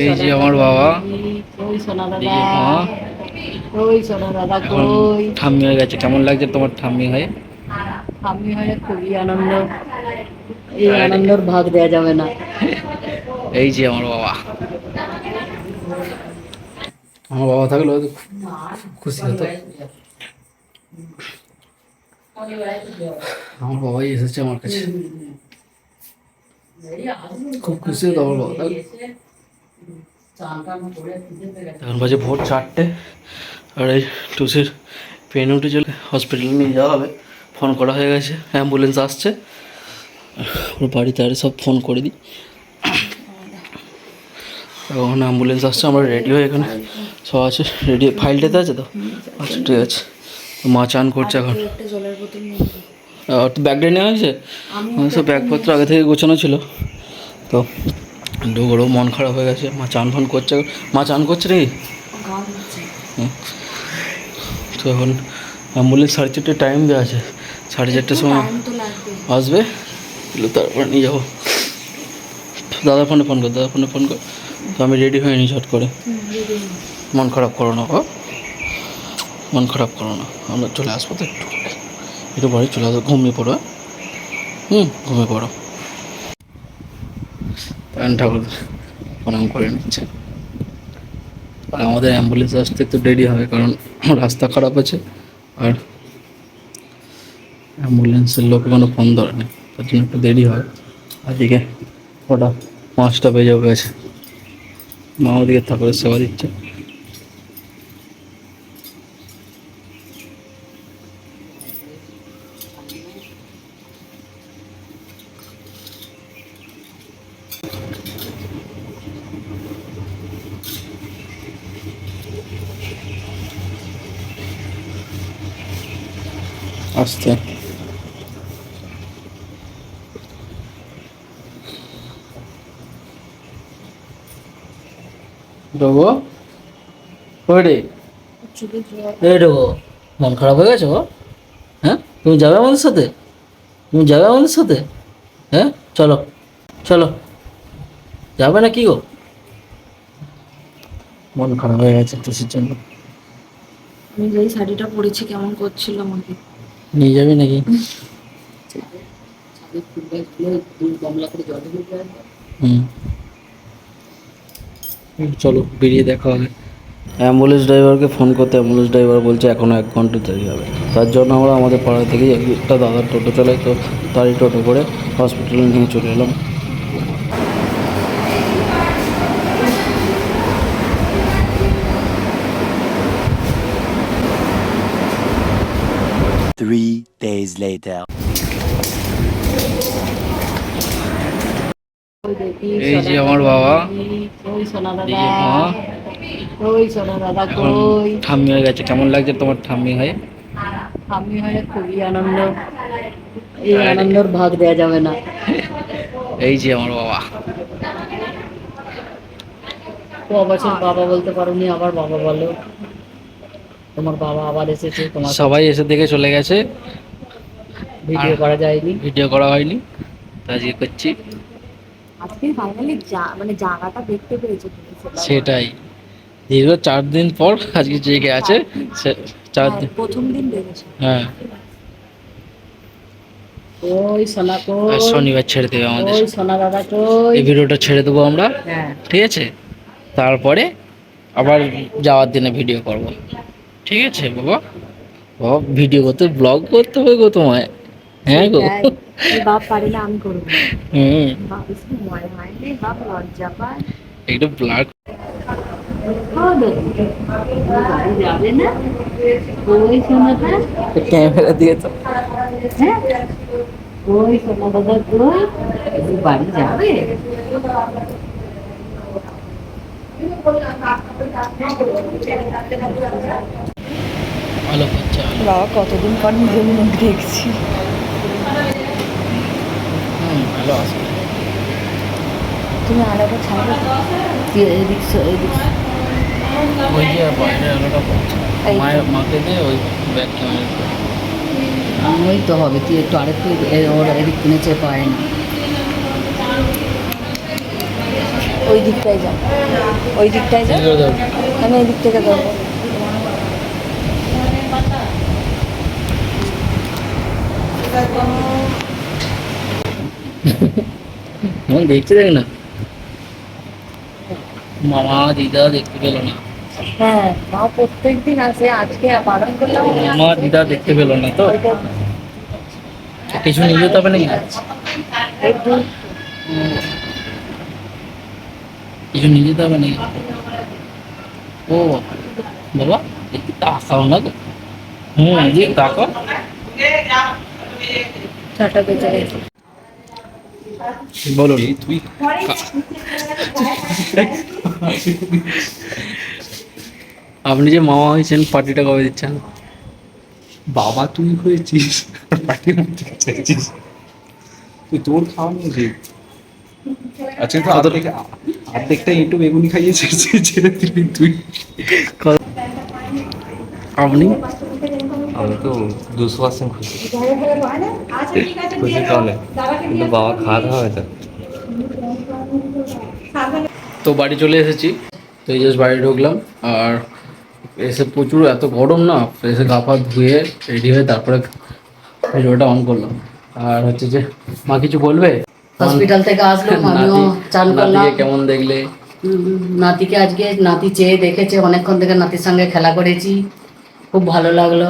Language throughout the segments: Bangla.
এই যে আমার বাবা। ঠাম্মি হয়ে গেছে। কেমন লাগছে তোমার ঠাম্মি হয়ে? আমি হয়ে খুবই আনন্দ। এই আনন্দের ভাগ দেওয়া যাবে না। এই যে আমার বাবা। আমার বাবা থাকলে খুশি হতো। আমার বাবাই এসেছে আমার কাছে। খুব খুশি হতো আমার বাবা। থাকলে। এখন বাজে ভোর চারটে। আর এই টুসির পেন উঠে চলে হসপিটালে নিয়ে যাওয়া হবে। ফোন করা হয়ে গেছে অ্যাম্বুলেন্স আসছে। ওর বাড়িতে আরে সব ফোন করে দিই। এখন অ্যাম্বুলেন্স আসছে আমরা রেডি হয়ে এখানে সব আছে। রেডি ফাইলটাতে আছে তো? আচ্ছা ঠিক আছে। মা চান করছে এখন। ব্যাগটা নেওয়া হয়েছে? সব ব্যাগপত্র আগে থেকে গোছানো ছিল। তো ডোগরও মন খারাপ হয়ে গেছে। মা চান ফান করছে। মা চান করছে রে? হুম। তো এখন অ্যাম্বুলেন্স সাড়ে চারটে টাইম দেওয়া আছে। সাড়ে চারটের সময় আসবে। তারপরে নিয়ে যাব। দাদা ফোনে ফোন কর দাদা ফোনে ফোন কর। তো আমি রেডি হয়ে নি ঝট করে। মন খারাপ করো না মন খারাপ করো না। আমরা চলে আসব তো একটু একটু বাড়ি চলে আসব। ঘুমিয়ে পড়ো হ্যাঁ? হুম ঘুমিয়ে পড়ো। ঠাকুর প্রণাম করে নিচ্ছে। আর আমাদের অ্যাম্বুলেন্স আসতে একটু দেরি হবে, কারণ রাস্তা খারাপ আছে। আর অ্যাম্বুলেন্সের লোক কোনো ফোন ধরে না তার জন্য একটু দেরি হয়। আজকে ওটা পাঁচটা বেজে গেছে। মা ওদিকে ঠাকুরের সেবা দিচ্ছে। ডোগো মন খারাপ হয়ে গেছে হ্যাঁ? তুমি যাবে আমাদের সাথে? তুমি যাবে আমাদের সাথে? হ্যাঁ? চলো চলো। যাবে না কি গো? মন খারাপ হয়ে গেছে টুসির জন্য। আমি যেই শাড়িটা পরেছি, কেমন করছিল আমাকে নিয়ে যাবি নাকি? চলো, বেরিয়ে দেখা হবে। অ্যাম্বুলেন্স ড্রাইভারকে ফোন করতে অ্যাম্বুলেন্স ড্রাইভার বলছে এখনও এক ঘণ্টা দেরি হবে। তার জন্য আমরা আমাদের পাড়া থেকে একটা দাদার টোটো চালাই, তো তারই টোটো করে হসপিটালে নিয়ে চলে এলাম। Three days later. এই যে আমার বাবা। ঠাম্মি হয়ে গেছে। কেমন লাগছে তোমার ঠাম্মি হয়ে? আমি হয়ে খুবই আনন্দ। এই আনন্দের ভাগ দেওয়া যাবে না। এই যে আমার বাবা। ক বছর বাবা বলতে পারোনি আবার বাবা বলো। তোমার বাবা আবার এসেছে তোমার সবাই এসে দেখে চলে গেছে। ভিডিও করা যায়নি। ভিডিও করা হয়নি। আজকে করছি। আজকে ফাইনালি মানে জায়গাটা দেখতে পেরেছ সেটাই। দীর্ঘ চার দিন পর আজকে জেগে আছে চার হ্যাঁ, দিন প্রথম দিন দেখেছ। হ্যাঁ। ওই সোনা কই? শনিবার ছেড়ে দেবে আমাদের। ওই সোনা দাদা কই? এই ভিডিওটা ছেড়ে দেবো আমরা। হ্যাঁ। ঠিক আছে? তারপরে আবার যাওয়ার দিনে ভিডিও করব। ঠিক আছে বাবা। বাবা ভিডিও করতে ব্লগ করতে হবে গো তোমায়। হ্যাঁ গো। বাপ পারি না আমি করব। হুম। বাপ হয় রে, বাপ লজ্জা পায়। একটু সোনাটা ক্যামেরা দিয়ে তো। হ্যাঁ। ওই সোনা দাদা বাড়ি যাবে। করছে ভালো বাবা কতদিন পর নিজের মুখ দেখছি। ভালো আছে। তুমি আলাদা ছাড়বে এদিক এদিক ওই যে বাইরে আলোটা পড়ছে। এই তো। মায়ের মাকে দিয়ে ওই ব্যাগ ক্যামেরা ওই তো হবে। তুই একটু আরেকটু ওর এদিক কিনেছে পায় না। ওই দিকটায় যাও ওই দিকটায় যাও। আমি এই দিক থেকে ধরবো মন দেখছে দেখ না। মামা দিদা দেখতে পেল না। হ্যাঁ মা প্রত্যেক আসে আজকে বারণ করলাম। মামা দিদা দেখতে পেল না তো। কিছু নিয়ে যেতে হবে নাকি? কিছু নিয়ে যেতে হবে নাকি? ও বাবা একটু তাকাও না গো হুম তাকাও। ছটা বেজে গেছে বলো তুই আপনি যে মামা হয়েছেন পার্টিটা কবে দিচ্ছেন? বাবা তুই হয়েছিস। মধ্যে চাইছিস। তুই তোর খাওয়া নিয়েছিস আচ্ছা তো অর্ধেকটা একটু বেগুনি খাইয়েছিস ছেড়ে দিলি তুই। আপনি? আমি তো দুশো পার্সেন্ট খুশি। খুশি কারণে কিন্তু বাবা খাওয়াতে হবে তো তো বাড়ি চলে এসেছি। তো এই জাস্ট বাড়ি ঢুকলাম। আর এসে প্রচুর এত গরম না এসে গা পা ধুয়ে রেডি হয়ে তারপরে ভিডিওটা অন করলাম। আর হচ্ছে যে মা কিছু বলবে? হসপিটাল থেকে আসলাম আমিও চান করলাম। কেমন দেখলে? নাতিকে আজকে নাতি চেয়ে দেখেছে অনেকক্ষণ থেকে নাতির সঙ্গে খেলা করেছি। খুব ভালো লাগল।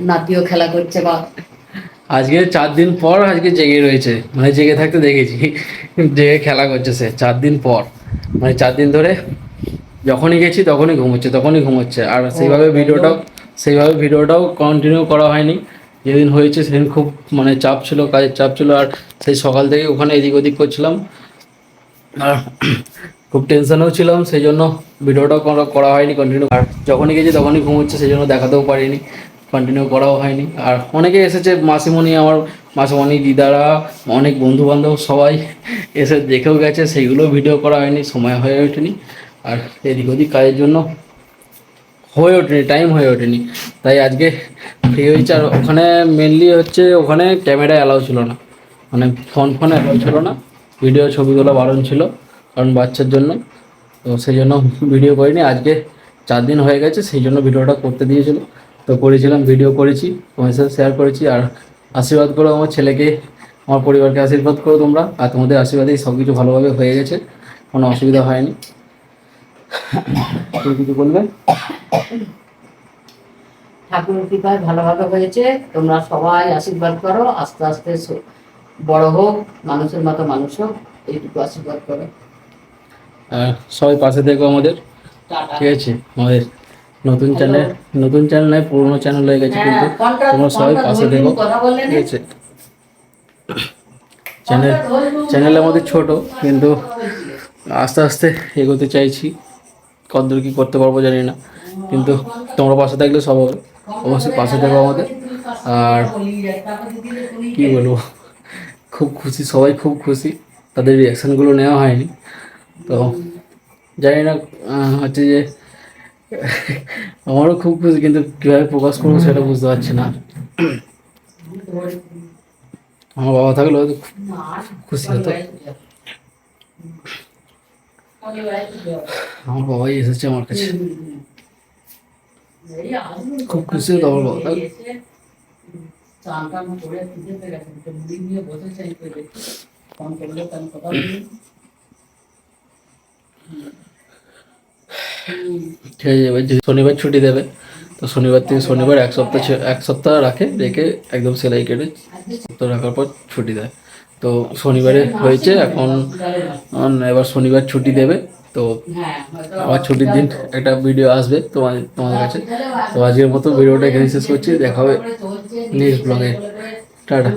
নাতিও খেলা করছে বা আজকে চার দিন পর আজকে জেগে রয়েছে। মানে জেগে থাকতে দেখেছি। জেগে খেলা করছে সে চার দিন পর। মানে চার দিন ধরে যখনই গেছি তখনই ঘুমোচ্ছে তখনই ঘুমোচ্ছে আর সেইভাবে ভিডিওটাও সেইভাবে ভিডিওটাও কন্টিনিউ করা হয়নি। যেদিন হয়েছে সেদিন খুব মানে চাপ ছিল কাজের চাপ ছিল। আর সেই সকাল থেকে ওখানে এদিক ওদিক করছিলাম। আর খুব টেনশনেও ছিলাম সেই জন্য ভিডিওটাও করা করা হয়নি কন্টিনিউ আর যখনই গেছি তখনই ঘুমোচ্ছে সেই জন্য দেখাতেও পারিনি। কন্টিনিউ করাও হয়নি। আর অনেকে এসেছে, মাসিমণি আমার, মাসিমণি দিদারা, অনেক বন্ধু বান্ধব সবাই এসে দেখেও গেছে সেইগুলো ভিডিও করা হয়নি, সময় হয়ে ওঠেনি। আর এদিক ওদিক কাজের জন্য হয়ে ওঠেনি টাইম হয়ে ওঠেনি। তাই আজকে ফ্রি হয়েছে, আর ওখানে মেনলি হচ্ছে, ওখানে ক্যামেরা অ্যালাউ ছিল না। মানে ফোন ফোন অ্যালাউ ছিল না ভিডিও ছবিগুলো বারণ ছিল, কারণ বাচ্চার জন্য। তো সেই জন্য ভিডিও করিনি, আজকে চার দিন হয়ে গেছে, সেই জন্য ভিডিওটা করতে দিয়েছিল। তো করেছিলাম ভিডিও করেছি তোমার সাথে শেয়ার করেছি আর আশীর্বাদ করো আমার ছেলেকে আমার পরিবারকে আশীর্বাদ করো তোমরা আর তোমাদের আশীর্বাদেই সব কিছু ভালোভাবে হয়ে গেছে কোনো অসুবিধা হয়নি। তুমি কিছু বলবে? ঠাকুরের কৃপায় ভালোভাবে হয়েছে তোমরা সবাই আশীর্বাদ করো আস্তে আস্তে বড় হোক মানুষের মতো মানুষ হোক এইটুকু আশীর্বাদ করো। আর সবাই পাশে দেখো আমাদের। ঠিক আছে আমাদের নতুন চ্যানেল নতুন চ্যানেল নয় পুরোনো চ্যানেল হয়ে গেছে কিন্তু। হ্যাঁ, তোমরা সবাই পাশে দেখো ঠিক আছে। চ্যানেল চ্যানেল আমাদের ছোট কিন্তু আস্তে আস্তে এগোতে চাইছি। কতদূর কি করতে পারব জানি না কিন্তু তোমরা পাশে থাকলে সব হবে। অবশ্যই পাশে থাকো আমাদের। আর কি বলব খুব খুশি সবাই খুব খুশি। তাদের রিয়াকশানগুলো নেওয়া হয়নি। তো জানি না হচ্ছে যে আমারও খুব খুশি, কিন্তু কীভাবে প্রকাশ করব সেটা বুঝতে পারছি না। আমার বাবা থাকলে হয়তো খুশি হতো। আমার বাবাই এসেছে আমার কাছে। খুব খুশি হতো আমার বাবা। থাকলে। চান টান করে পুজোতে গেছে তো মুড়ি নিয়ে বসেছে এই করে ফোন করলে তার কথা বলি ঠিক আছে এবার যে শনিবার ছুটি দেবে, তো শনিবার থেকে শনিবার এক সপ্তাহ এক সপ্তাহ রাখে, রেখে একদম সেলাই কেটে সপ্তাহ রাখার পর ছুটি দেয়। তো শনিবারে হয়েছে, এখন এবার শনিবার ছুটি দেবে, তো আবার ছুটির দিন একটা ভিডিও আসবে তোমার তোমাদের কাছে। তো আজকের মতো ভিডিওটা এখানে শেষ করছি, দেখা হবে নেক্সট ব্লগে টাটা।